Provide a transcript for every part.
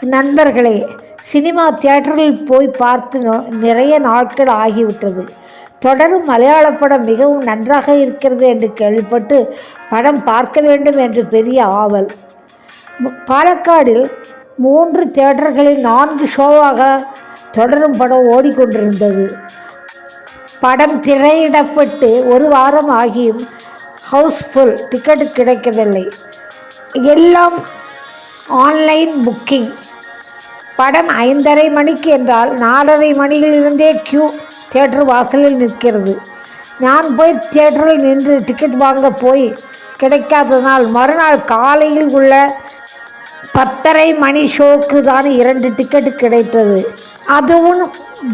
நண்பர்களே சினிமா தியேட்டரில் போய் பார்த்து நிறைய நாட்கள் ஆகிவிட்டது. தொடரும் மலையாள படம் மிகவும் நன்றாக இருக்கிறது என்று கேள்விப்பட்டு படம் பார்க்க வேண்டும் என்று பெரிய ஆவல். பாலக்காடில் மூன்று தியேட்டர்களில் நான்கு ஷோவாக தொடரும் படம் ஓடிக்கொண்டிருந்தது. படம் திரையிடப்பட்டு ஒரு வாரம் ஆகியும் ஹவுஸ்ஃபுல் டிக்கெட் கிடைக்கவில்லை. எல்லாம் ஆன்லைன் புக்கிங். படம் ஐந்தரை மணிக்கு என்றால் நாலரை மணியிலிருந்தே கியூ தேட்டர் வாசலில் நிற்கிறது. நான் போய் தேட்டரில் நின்று டிக்கெட் வாங்க போய் கிடைக்காததனால் மறுநாள் காலையில் உள்ள பத்தரை மணி ஷோக்கு தான் இரண்டு டிக்கெட் கிடைத்தது. அதுவும்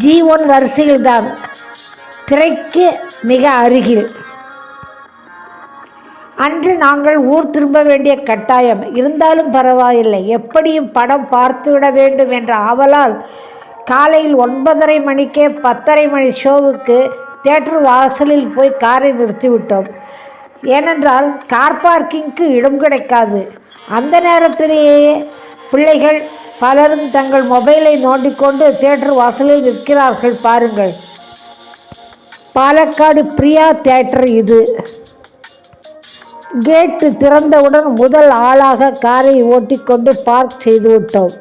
ஜி ஒன் வரிசையில் தான் திரைக்கு மிக அருகில். அன்று நாங்கள் ஊர் திரும்ப வேண்டிய கட்டாயம். இருந்தாலும் பரவாயில்லை. எப்படியும் படம் பார்த்துவிட வேண்டும் என்ற ஆவலால் காலையில் ஒன்பதரை மணிக்கே பத்தரை மணி ஷோவுக்கு தேட்டர் வாசலில் போய் காரை நிறுத்திவிட்டோம் ஏனென்றால் கார் பார்க்கிங்க்கு இடம் கிடைக்காது. அந்த நேரத்திலேயே பிள்ளைகள் பலரும் தங்கள் மொபைலை நோண்டிக்கொண்டு தேட்டர் வாசலில் நிற்கிறார்கள் பாருங்கள். பாலக்காடு பிரியா தேட்டர் இது. கேட்டு திறந்தவுடன் முதல் ஆளாக காரை ஓட்டிக்கொண்டு பார்க் செய்துவிட்டோம்.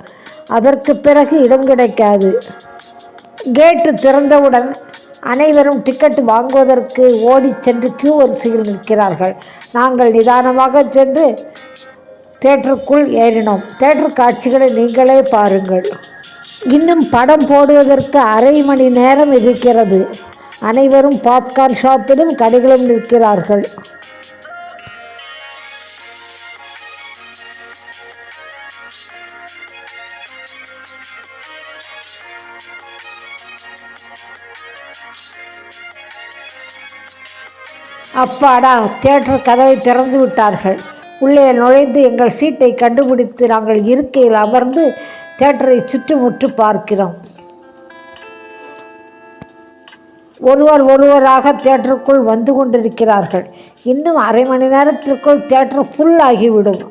அதற்கு பிறகு இடம் கிடைக்காது. கேட்டு திறந்தவுடன் அனைவரும் டிக்கெட் வாங்குவதற்கு ஓடிச் சென்று கியூ வரிசையில் நிற்கிறார்கள். நாங்கள் நிதானமாக சென்று தேட்டருக்குள் ஏறினோம். தேட்டர் காட்சிகளை நீங்களே பாருங்கள். இன்னும் படம் போடுவதற்கு அரை மணி நேரம் இருக்கிறது. அனைவரும் பாப்கார்ன் ஷாப்பிலும் கடைகளும் நிற்கிறார்கள். அப்பாடா தியேட்டர் கதவை திறந்து விட்டார்கள். உள்ளே நுழைந்து எங்கள் சீட்டை கண்டுபிடித்து நாங்கள் இருக்கையில் அமர்ந்து தேட்டரை சுற்றுமுற்று பார்க்கிறோம். ஒருவர் ஒருவராக தேட்டருக்குள் வந்து கொண்டிருக்கிறார்கள். இன்னும் அரை மணி நேரத்திற்குள் தேட்டர் ஃபுல் ஆகிவிடும்.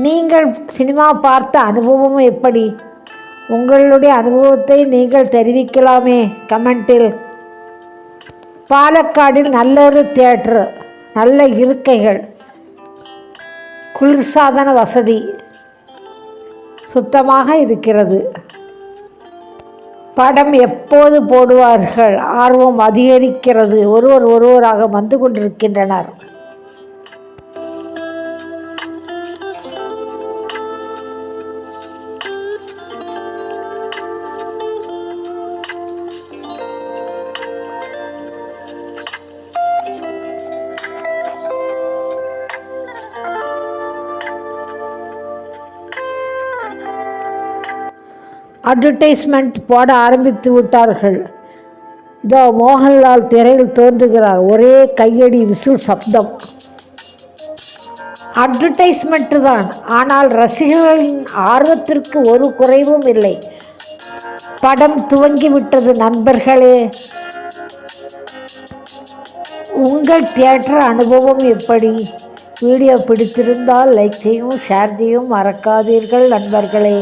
நீங்கள் சினிமா பார்த்த அனுபவம் எப்படி? உங்களுடைய அனுபவத்தை நீங்கள் தெரிவிக்கலாமே கமெண்டில். பாலக்காடில் நல்லொரு தியேட்டர் நல்ல இருக்கைகள் குளிர்சாதன வசதி சுத்தமாக இருக்கிறது. படம் எப்போது போடுவார்கள்? ஆர்வம் அதிகரிக்கிறது. ஒருவர் ஒருவராக வந்து கொண்டிருக்கின்றனர். அட்வர்டைஸ்மெண்ட் போட ஆரம்பித்து விட்டார்கள். இதோ மோகன்லால் திரையில் தோன்றுகிறார். ஒரே கையடி விசில் சப்தம். அட்வர்டைஸ்மெண்ட் தான். ஆனால் ரசிகர்களின் ஆர்வத்திற்கு ஒரு குறைவும் இல்லை. படம் துவங்கிவிட்டது நண்பர்களே. உங்கள் தியேட்டர் அனுபவம் எப்படி? வீடியோ பிடித்திருந்தால் லைக் செய்யவும் ஷேர் செய்யவும் மறக்காதீர்கள் நண்பர்களே.